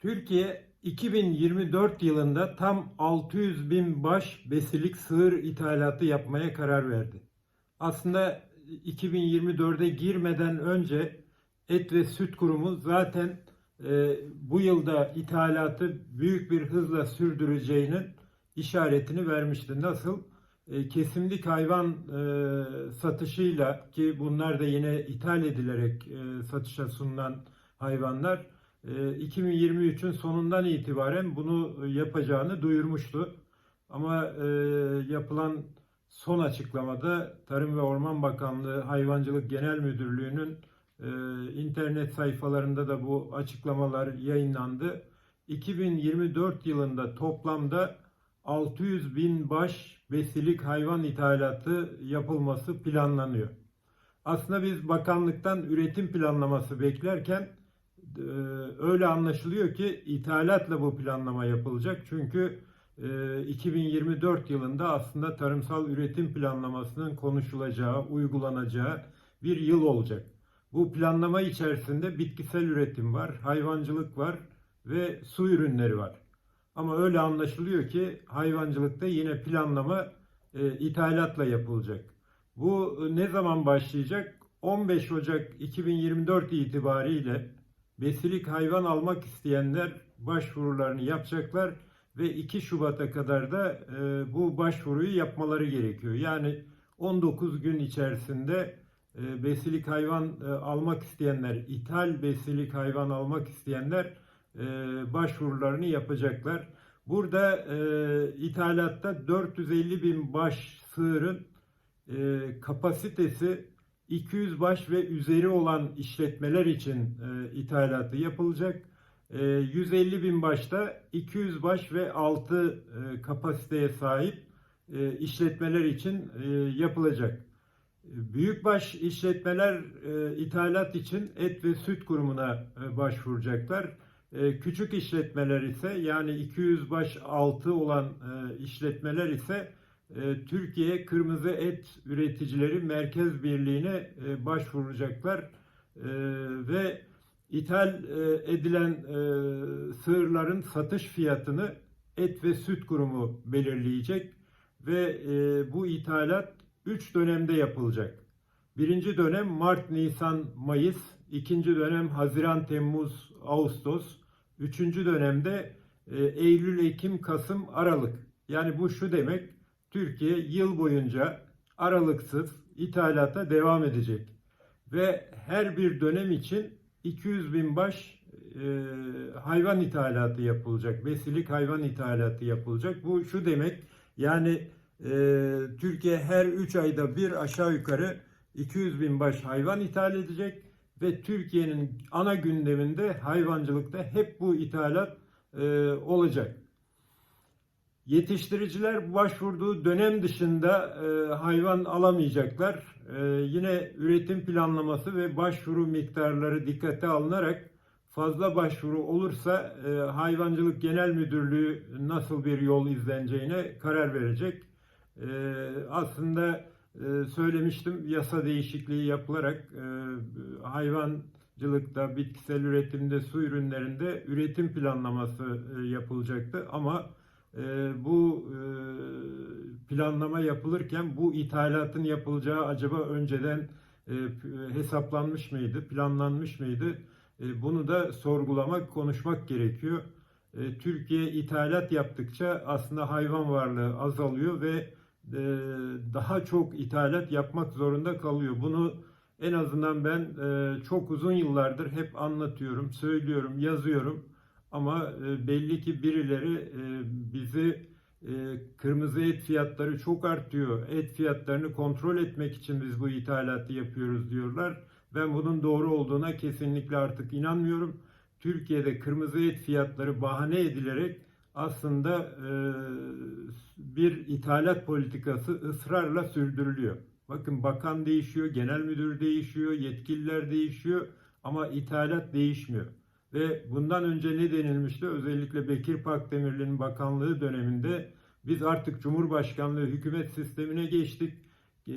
Türkiye 2024 yılında tam 600 bin baş besilik sığır ithalatı yapmaya karar verdi. Aslında 2024'e girmeden önce Et ve Süt Kurumu zaten e, bu yılda ithalatı büyük bir hızla sürdüreceğinin işaretini vermişti. Nasıl? E, kesimlik hayvan e, satışıyla ki bunlar da yine ithal edilerek e, satışa sunulan hayvanlar 2023'ün sonundan itibaren bunu yapacağını duyurmuştu. Ama e, yapılan son açıklamada Tarım ve Orman Bakanlığı Hayvancılık Genel Müdürlüğü'nün e, internet sayfalarında da bu açıklamalar yayınlandı. 2024 yılında toplamda 600 bin baş besilik hayvan ithalatı yapılması planlanıyor. Aslında biz bakanlıktan üretim planlaması beklerken e, öyle anlaşılıyor ki ithalatla bu planlama yapılacak. Çünkü e, 2024 yılında aslında tarımsal üretim planlamasının konuşulacağı, uygulanacağı bir yıl olacak. Bu planlama içerisinde bitkisel üretim var, hayvancılık var ve su ürünleri var. Ama öyle anlaşılıyor ki hayvancılıkta yine planlama e, ithalatla yapılacak. Bu e, ne zaman başlayacak? 15 Ocak 2024 itibariyle besilik hayvan almak isteyenler başvurularını yapacaklar ve 2 Şubat'a kadar da e, bu başvuruyu yapmaları gerekiyor. Yani 19 gün içerisinde e, besilik hayvan e, almak isteyenler, ithal besilik hayvan almak isteyenler e, başvurularını yapacaklar. Burada e, ithalatta 450 bin baş sığırın e, kapasitesi 200 baş ve üzeri olan işletmeler için e, ithalatı yapılacak. E, 150 bin başta 200 baş ve altı e, kapasiteye sahip e, işletmeler için e, yapılacak. Büyükbaş işletmeler e, ithalat için et ve süt kurumuna e, başvuracaklar. E, küçük işletmeler ise yani 200 baş altı olan e, işletmeler ise Türkiye Kırmızı Et Üreticileri Merkez Birliği'ne e, başvuracaklar E, ve ithal e, edilen e, sığırların satış fiyatını Et ve Süt Kurumu belirleyecek ve bu ithalat 3 dönemde yapılacak. Birinci dönem Mart, Nisan, Mayıs, ikinci dönem Haziran, Temmuz, Ağustos, üçüncü dönemde Eylül, Ekim, Kasım, Aralık. Yani bu şu demek, Türkiye yıl boyunca aralıksız ithalata devam edecek. Ve her bir dönem için 200 bin baş e, hayvan ithalatı yapılacak. Besilik hayvan ithalatı yapılacak. Bu şu demek yani e, Türkiye her 3 ayda bir aşağı yukarı 200 bin baş hayvan ithal edecek ve Türkiye'nin ana gündeminde hayvancılıkta hep bu ithalat e, olacak. Yetiştiriciler başvurduğu dönem dışında e, hayvan alamayacaklar. E, yine üretim planlaması ve başvuru miktarları dikkate alınarak fazla başvuru olursa e, Hayvancılık Genel Müdürlüğü nasıl bir yol izleneceğine karar verecek. E, aslında e, söylemiştim yasa değişikliği yapılarak e, hayvancılıkta, bitkisel üretimde, su ürünlerinde üretim planlaması e, yapılacaktı ama bu e, planlama yapılırken bu ithalatın yapılacağı acaba önceden e, hesaplanmış mıydı, planlanmış mıydı? E, bunu da sorgulamak, konuşmak gerekiyor. Türkiye ithalat yaptıkça aslında hayvan varlığı azalıyor ve daha çok ithalat yapmak zorunda kalıyor. Bunu en azından ben çok uzun yıllardır hep anlatıyorum, söylüyorum, yazıyorum. Ama e, belli ki birileri e, bizi e, kırmızı et fiyatları çok artıyor. Et fiyatlarını kontrol etmek için biz bu ithalatı yapıyoruz diyorlar. Ben bunun doğru olduğuna kesinlikle artık inanmıyorum. Türkiye'de kırmızı et fiyatları bahane edilerek aslında bir ithalat politikası ısrarla sürdürülüyor. Bakın bakan değişiyor, genel müdür değişiyor, yetkililer değişiyor ama ithalat değişmiyor. Ve bundan önce ne denilmişti? Özellikle Bekir Pakdemirli'nin bakanlığı döneminde biz artık Cumhurbaşkanlığı hükümet sistemine geçtik. E,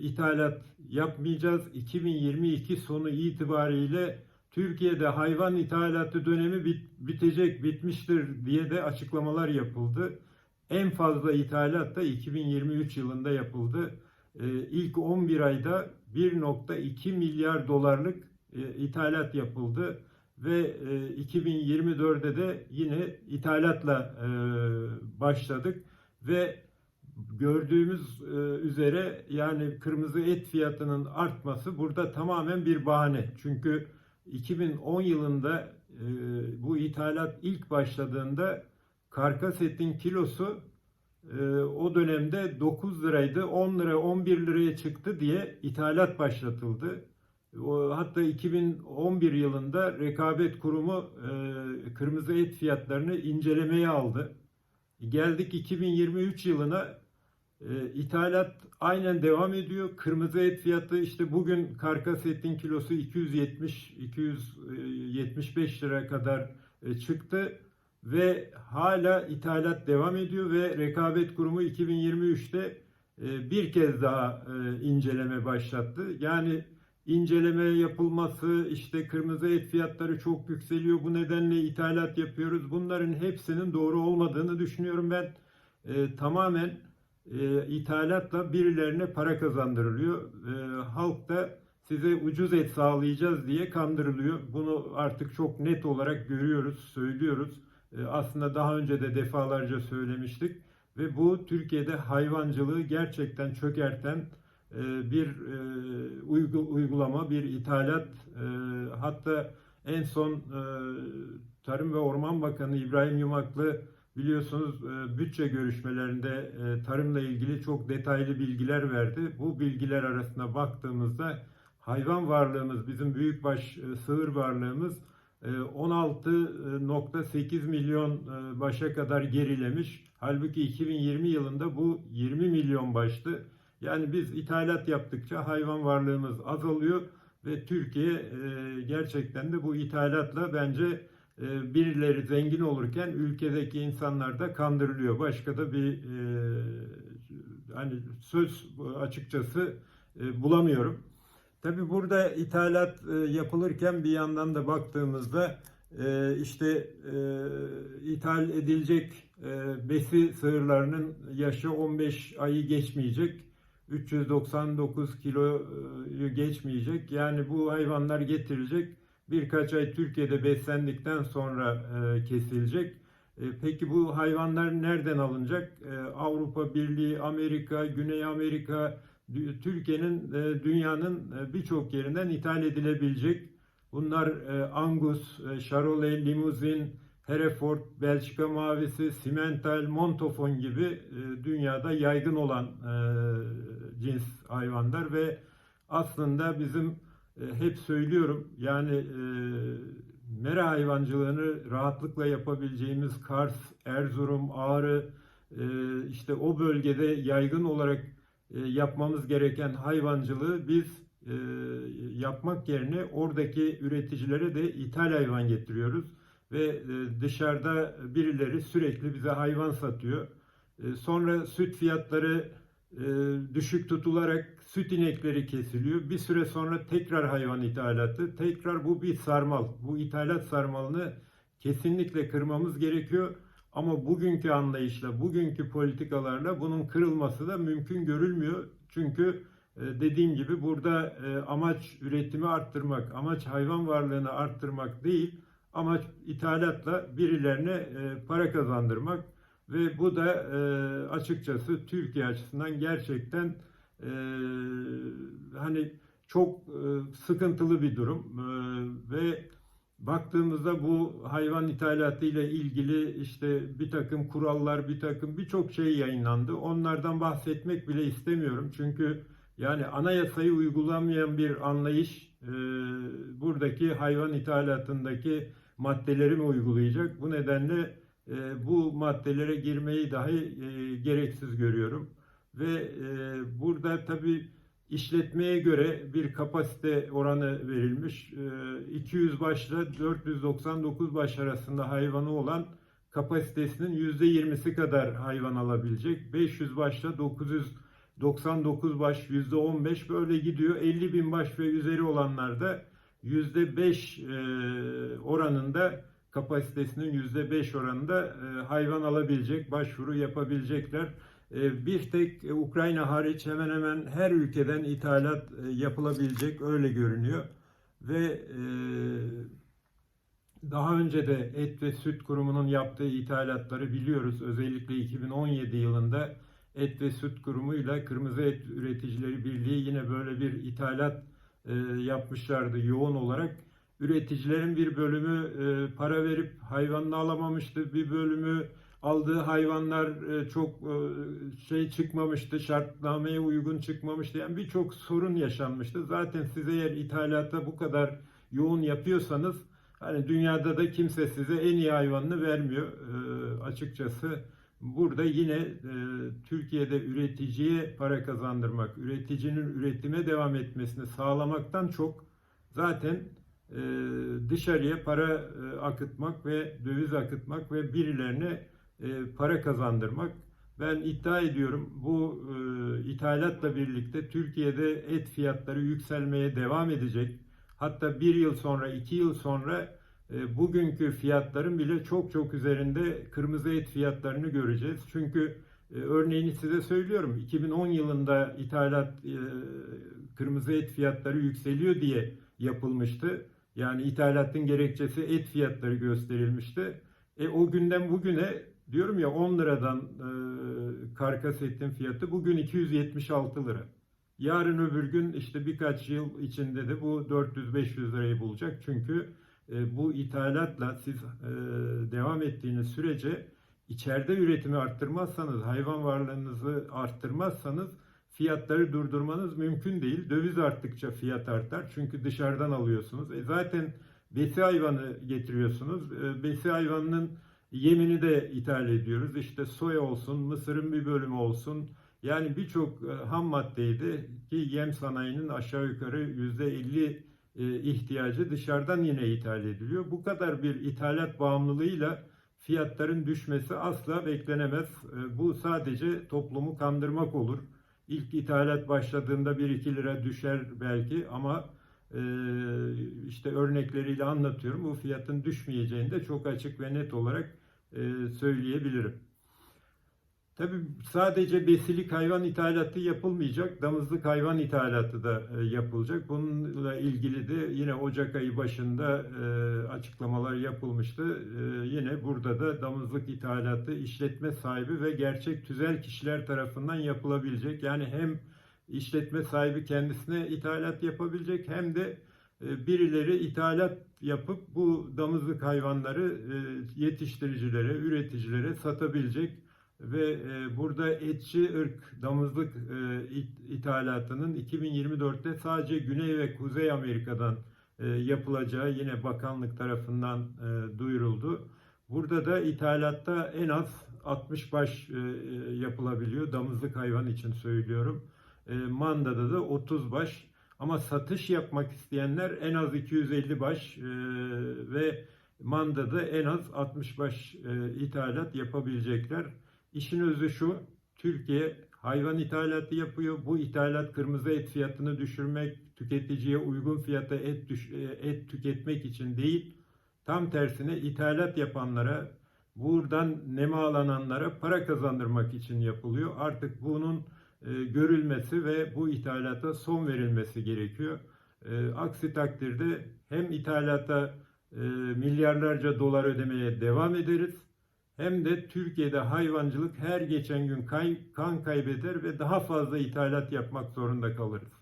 ithalat yapmayacağız. 2022 sonu itibariyle Türkiye'de hayvan ithalatı dönemi bit- bitecek, bitmiştir diye de açıklamalar yapıldı. En fazla ithalat da 2023 yılında yapıldı. Ee, İlk 11 ayda 1.2 milyar dolarlık e, ithalat yapıldı ve e, 2024'de de yine ithalatla e, başladık ve gördüğümüz e, üzere yani kırmızı et fiyatının artması burada tamamen bir bahane. Çünkü 2010 yılında e, bu ithalat ilk başladığında karkas etin kilosu e, o dönemde 9 liraydı. 10 lira 11 liraya çıktı diye ithalat başlatıldı. Hatta 2011 yılında Rekabet Kurumu e, kırmızı et fiyatlarını incelemeye aldı. Geldik 2023 yılına e, ithalat aynen devam ediyor. Kırmızı et fiyatı işte bugün karkas etin kilosu 270 275 lira kadar e, çıktı ve hala ithalat devam ediyor ve Rekabet Kurumu 2023'te e, bir kez daha inceleme başlattı. Yani inceleme yapılması, işte kırmızı et fiyatları çok yükseliyor. Bu nedenle ithalat yapıyoruz. Bunların hepsinin doğru olmadığını düşünüyorum ben. E, tamamen e, ithalatla birilerine para kazandırılıyor. E, halk da size ucuz et sağlayacağız diye kandırılıyor. Bunu artık çok net olarak görüyoruz, söylüyoruz. E, aslında daha önce de defalarca söylemiştik ve bu Türkiye'de hayvancılığı gerçekten çökerten bir e, uygu, uygulama, bir ithalat. E, hatta en son e, Tarım ve Orman Bakanı İbrahim Yumaklı biliyorsunuz e, bütçe görüşmelerinde e, tarımla ilgili çok detaylı bilgiler verdi. Bu bilgiler arasında baktığımızda hayvan varlığımız, bizim büyükbaş e, sığır varlığımız e, 16.8 milyon e, başa kadar gerilemiş. Halbuki 2020 yılında bu 20 milyon baştı. Yani biz ithalat yaptıkça hayvan varlığımız azalıyor ve Türkiye e, gerçekten de bu ithalatla bence e, birileri zengin olurken ülkedeki insanlar da kandırılıyor. Başka da bir e, hani söz açıkçası bulamıyorum. Tabi burada ithalat yapılırken bir yandan da baktığımızda işte ithal edilecek besi sığırlarının yaşı 15 ayı geçmeyecek. 399 kiloyu geçmeyecek. Yani bu hayvanlar getirilecek. Birkaç ay Türkiye'de beslendikten sonra e, kesilecek. E, peki bu hayvanlar nereden alınacak? E, Avrupa Birliği, Amerika, Güney Amerika, Türkiye'nin, dünyanın birçok yerinden ithal edilebilecek. Bunlar Angus, Charolais, Limousin, Hereford, Belçika Mavisi, Simmental, Montafon gibi dünyada yaygın olan cins hayvanlar ve aslında bizim e, hep söylüyorum yani e, mera hayvancılığını rahatlıkla yapabileceğimiz Kars, Erzurum, Ağrı e, işte o bölgede yaygın olarak e, yapmamız gereken hayvancılığı biz e, yapmak yerine oradaki üreticilere de ithal hayvan getiriyoruz ve e, dışarıda birileri sürekli bize hayvan satıyor. E, Sonra süt fiyatları düşük tutularak süt inekleri kesiliyor. Bir süre sonra tekrar hayvan ithalatı, tekrar bu bir sarmal. Bu ithalat sarmalını kesinlikle kırmamız gerekiyor. Ama bugünkü anlayışla, bugünkü politikalarla bunun kırılması da mümkün görülmüyor. Çünkü e, dediğim gibi burada e, amaç üretimi arttırmak, amaç hayvan varlığını arttırmak değil, amaç ithalatla birilerine e, para kazandırmak ve bu da e, açıkçası Türkiye açısından gerçekten e, hani çok e, sıkıntılı bir durum E, ve baktığımızda bu hayvan ithalatı ile ilgili işte bir takım kurallar, bir takım birçok şey yayınlandı. Onlardan bahsetmek bile istemiyorum çünkü yani anayasayı uygulamayan bir anlayış e, buradaki hayvan ithalatındaki maddeleri mi uygulayacak? Bu nedenle e, bu maddelere girmeyi dahi e, gereksiz görüyorum. Ve e, burada tabii işletmeye göre bir kapasite oranı verilmiş. E, 200 başla 499 baş arasında hayvanı olan kapasitesinin %20'si kadar hayvan alabilecek. 500 başla 999 baş %15 böyle gidiyor. 50 bin baş ve üzeri olanlar da %5 e, oranında kapasitesinin %5 oranında e, hayvan alabilecek, başvuru yapabilecekler. E, bir tek e, Ukrayna hariç hemen hemen her ülkeden ithalat yapılabilecek öyle görünüyor. Ve daha önce de Et ve Süt Kurumu'nun yaptığı ithalatları biliyoruz. Özellikle 2017 yılında Et ve Süt Kurumu ile Kırmızı Et Üreticileri Birliği yine böyle bir ithalat yapmışlardı yoğun olarak. Üreticilerin bir bölümü e, para verip hayvanını alamamıştı. Bir bölümü aldığı hayvanlar e, çok e, şey çıkmamıştı, şartnameye uygun çıkmamıştı. Yani birçok sorun yaşanmıştı. Zaten siz eğer ithalata bu kadar yoğun yapıyorsanız hani dünyada da kimse size en iyi hayvanını vermiyor açıkçası. Burada yine e, Türkiye'de üreticiye para kazandırmak, üreticinin üretime devam etmesini sağlamaktan çok zaten dışarıya para e, akıtmak ve döviz akıtmak ve birilerine e, para kazandırmak. Ben iddia ediyorum bu e, ithalatla birlikte Türkiye'de et fiyatları yükselmeye devam edecek. Hatta bir yıl sonra, iki yıl sonra bugünkü fiyatların bile çok çok üzerinde kırmızı et fiyatlarını göreceğiz. Çünkü örneğini size söylüyorum. 2010 yılında ithalat kırmızı et fiyatları yükseliyor diye yapılmıştı. Yani ithalatın gerekçesi et fiyatları gösterilmişti. E, o günden bugüne diyorum ya 10 liradan e, karkas etin fiyatı bugün 276 lira. Yarın öbür gün işte birkaç yıl içinde de bu 400-500 lirayı bulacak. Çünkü e, bu ithalatla siz e, devam ettiğiniz sürece içeride üretimi arttırmazsanız, hayvan varlığınızı arttırmazsanız fiyatları durdurmanız mümkün değil. Döviz arttıkça fiyat artar. Çünkü dışarıdan alıyorsunuz. E zaten besi hayvanı getiriyorsunuz. E, besi hayvanının yemini de ithal ediyoruz. İşte soya olsun, mısırın bir bölümü olsun. Yani birçok e, ham maddeydi ki yem sanayinin aşağı yukarı %50 e, ihtiyacı dışarıdan yine ithal ediliyor. Bu kadar bir ithalat bağımlılığıyla fiyatların düşmesi asla beklenemez. Bu sadece toplumu kandırmak olur. İlk ithalat başladığında 1-2 lira düşer belki ama e, işte örnekleriyle anlatıyorum. Bu fiyatın düşmeyeceğini de çok açık ve net olarak e, söyleyebilirim. Tabii sadece besilik hayvan ithalatı yapılmayacak, damızlık hayvan ithalatı da e, yapılacak. Bununla ilgili de yine Ocak ayı başında e, açıklamalar yapılmıştı. E, yine burada da damızlık ithalatı işletme sahibi ve gerçek tüzel kişiler tarafından yapılabilecek. Yani hem işletme sahibi kendisine ithalat yapabilecek hem de birileri ithalat yapıp bu damızlık hayvanları yetiştiricilere, üreticilere satabilecek ve e, burada etçi ırk damızlık e, it- ithalatının 2024'te sadece Güney ve Kuzey Amerika'dan e, yapılacağı yine bakanlık tarafından e, duyuruldu. Burada da ithalatta en az 60 baş e, e, yapılabiliyor. Damızlık hayvan için söylüyorum. E, mandada da 30 baş. Ama satış yapmak isteyenler en az 250 baş e, ve mandada en az 60 baş e, ithalat yapabilecekler. İşin özü şu, Türkiye hayvan ithalatı yapıyor. Bu ithalat kırmızı et fiyatını düşürmek, tüketiciye uygun fiyata et, düş- e, et tüketmek için değil, tam tersine ithalat yapanlara, buradan nemalananlara para kazandırmak için yapılıyor. Artık bunun e, görülmesi ve bu ithalata son verilmesi gerekiyor. E, aksi takdirde hem ithalata e, milyarlarca dolar ödemeye devam ederiz hem de Türkiye'de hayvancılık her geçen gün kan kaybeder ve daha fazla ithalat yapmak zorunda kalırız.